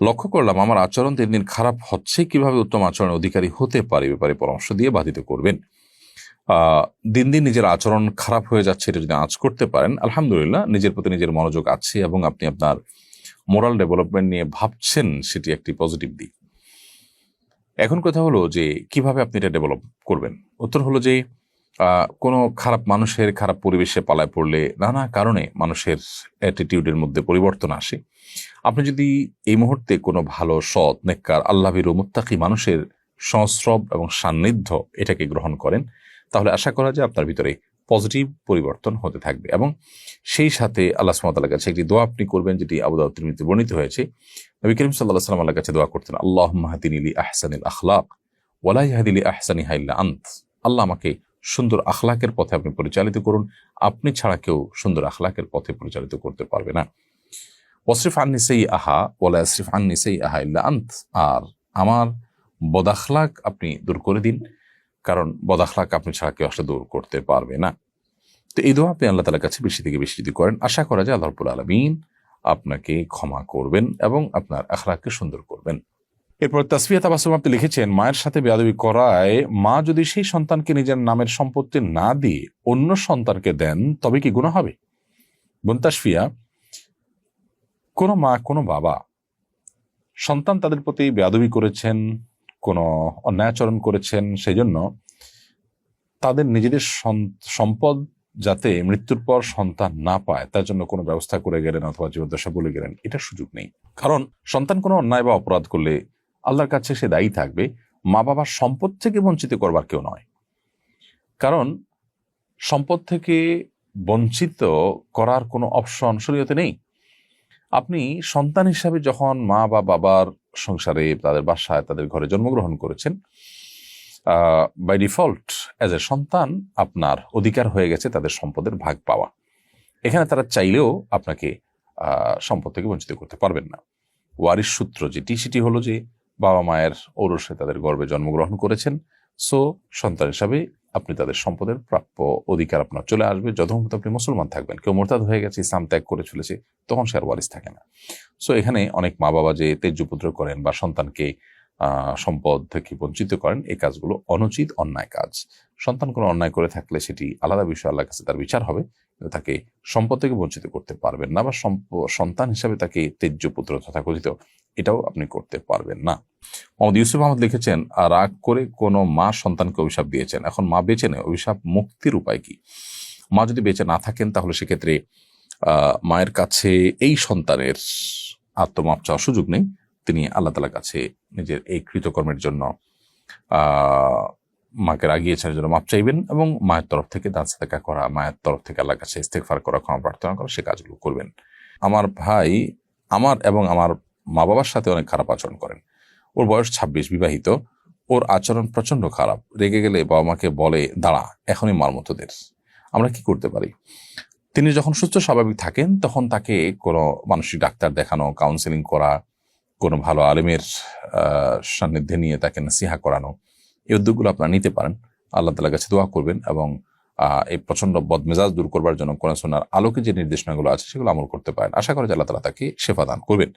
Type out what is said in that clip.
লক্ষ্য করলাম আমার আচরণ দিন দিন খারাপ হচ্ছে, কীভাবে উত্তম আচরণের অধিকারী হতে পারে ব্যাপারে পরামর্শ দিয়ে বাধিত করবেন। দিন দিন নিজের আচরণ খারাপ হয়ে যাচ্ছে, এটা যদি আঁচ করতে পারেন, আলহামদুলিল্লাহ নিজের প্রতি নিজের মনোযোগ আছে এবং আপনি আপনার মোরাল ডেভেলপমেন্ট নিয়ে ভাবছেন, সেটি একটি পজিটিভ দিক। এখন কথা হলো যে, কীভাবে আপনি এটা ডেভেলপ করবেন? উত্তর হলো যে কোনো খারাপ মানুষের খারাপ পরিবেশে পালায় পড়লে নানা কারণে মানুষের অ্যাটিটিউডের মধ্যে পরিবর্তন আসে। আপনি যদি এই মুহূর্তে কোনো ভালো, সৎ, নেককার আল্লাহির মুত্তাকি মানুষের সংস্রব এবং সান্নিধ্য এটাকে গ্রহণ করেন, তাহলে আশা করা যায় আপনার ভিতরে পজিটিভ পরিবর্তন হতে থাকবে এবং সেই সাথে আল্লাহ সুমতাল্লাহ কাছে একটি দোয়া আপনি করবেন যেটি আবুদাউদ তিরমিতে বর্ণিত হয়েছে। নবী করিম সাল্লাহ সাল্লাম আল্লাহ কাছে দোয়া করতেন আল্লাহ মাহাদিনী আহসানিল আখলাক ওয়ালাই হাদিলি আহসানি হাইল্লা আন্ত। আল্লাহ আমাকে সুন্দর আখলাকের পথে আপনি পরিচালিত করুন। আপনি ছাড়া কেউ সুন্দর আখলাকের পথে পরিচালিত করতে পারবে না। ওসরিফ আন্নি সেই আহা ওলা আসরিফ আন্নি সেই আহা ইল্লা আন্ত। আর আমার বদাখলাক আপনি দূর করে দিন, কারণ বদাখলাক আপনি ছাড়া কেউ আসলে দূর করতে পারবে না। তো এই দোয়া আপনি আল্লাহ তালার কাছে বেশি থেকে বেশি যদি করেন, আশা করা যায় আল্লাহ রব্বুল আলমিন আপনাকে ক্ষমা করবেন এবং আপনার আখলাককে সুন্দর করবেন। এরপর তাসফিয়া তাবাসুম আপনি লিখেছেন, মায়ের সাথে বেয়াদবি করায় মা যদি সেই সন্তানকে নিজের নামের সম্পত্তি না দিয়ে অন্য সন্তানকে দেন, তবে কি গুণা হবে? বোন তাসফিয়া, কোনো মা, কোনো বাবা সন্তান তাদের প্রতি বেয়াদবি করেছেন, কোনো অন্যায়াচরণ করেছেন সেই জন্য তাদের নিজেদের সম্পদ যাতে মৃত্যুর পর সন্তান না পায়, তার জন্য কোনো ব্যবস্থা করে গেলেন অথবা জীবদ্দশা বলে গেলেন, এটা সুযোগ নেই। কারণ সন্তান কোনো অন্যায় বা অপরাধ করলে আল্লাহর কাছে সে দায়ী থাকবে মা বাবার সম্পদ থেকে বঞ্চিত করবার কেউ নয়। কারণ সম্পদ থেকে বঞ্চিত করার কোনো অপশন শরীয়তে নেই। আপনি সন্তান হিসাবে যখন মা বা বাবার সংসারে তাদের বাসায় তাদের ঘরে জন্মগ্রহণ করেছেন বাই ডিফল্ট অ্যাজ এ সন্তান আপনার অধিকার হয়ে গেছে তাদের সম্পদের ভাগ পাওয়া। এখানে তারা চাইলেও আপনাকে সম্পদ থেকে বঞ্চিত করতে পারবেন না। ওয়ারিশ সূত্র যেটি, সেটি হলো যে বাবা মায়ের ঔরসে তাদের গর্বে জন্মগ্রহণ করেছেন। সো, সন্তান হিসাবে আপনি তাদের সম্পদের প্রাপ্য অধিকার আপনার চলে আসবে। যতক্ষণ আপনি মুসলমান থাকবেন, কেউ মোরতাদ হয়ে গেছে, ইসলাম ত্যাগ করে চলেছে, তখন সে আর ওয়ারিস থাকে না। সো, এখানে অনেক মা বাবা যে তেজ্যপুত্র করেন বা সন্তানকে সম্পদ থেকে বঞ্চিত করেন, এই কাজগুলো অনুচিত, অন্যায় কাজ। সন্তান কোনো অন্যায় করে থাকলে সেটি আলাদা বিষয়, আল্লাহর কাছে তার বিচার হবে। তাকে সম্পদ থেকে বঞ্চিত করতে পারবেন না বা সন্তান হিসাবে তাকে তেজ্য পুত্র তথাকথিত এটাও আপনি করতে পারবেন না। মোহাম্মদ ইউসুফ আহমদ লিখেছেন, রাগ করে কোনো মা সন্তানকে অভিশাপ দিয়েছেন। এখন মা বেঁচে নেয় অভিশাপ মুক্তির উপায় কি? মা যদি বেঁচে না থাকেন, তাহলে সেক্ষেত্রে মায়ের কাছে এই সন্তানের আত্মমাপ চাওয়ার সুযোগ নেই। তিনি আল্লাহ তালার কাছে নিজের এই কৃতকর্মের জন্য মাকে রাগিয়েছেন জন্য মাপ চাইবেন এবং মায়ের তরফ থেকে দান সাদাকা করা, মায়ের তরফ থেকে আল্লাহর কাছে ইস্তেকফার করা, ক্ষমা প্রার্থনা করা, সে কাজগুলো করবেন। আমার ভাই, আমার এবং আমার মা বাবার সাথে অনেক খারাপ আচরণ করেন। ওর বয়স ছাব্বিশ, বিবাহিত। ওর আচরণ প্রচণ্ড খারাপ। রেগে গেলে বাবা মাকে বলে, দাঁড়া, এখনই মার মতোদের আমরা কি করতে পারি? তিনি যখন সুস্থ, স্বাভাবিক থাকেন, তখন তাকে কোনো মানসিক ডাক্তার দেখানো কাউন্সেলিং করা, কোনো ভালো আলেমের সান্নিধ্যে নিয়ে তাকে নাসিহা করানো এই উদ্যোগগুলো আপনারা নিতে পারেন। আল্লাহ তালার কাছে দোয়া করবেন এবং এই প্রচণ্ড বদমেজাজ দূর করবার জন্য কোরআন সোনার আলোকে যে নির্দেশনাগুলো আছে সেগুলো আমল করতে পারেন। আশা করা যায় আল্লাহ তালা তাকে সেবা দান করবেন।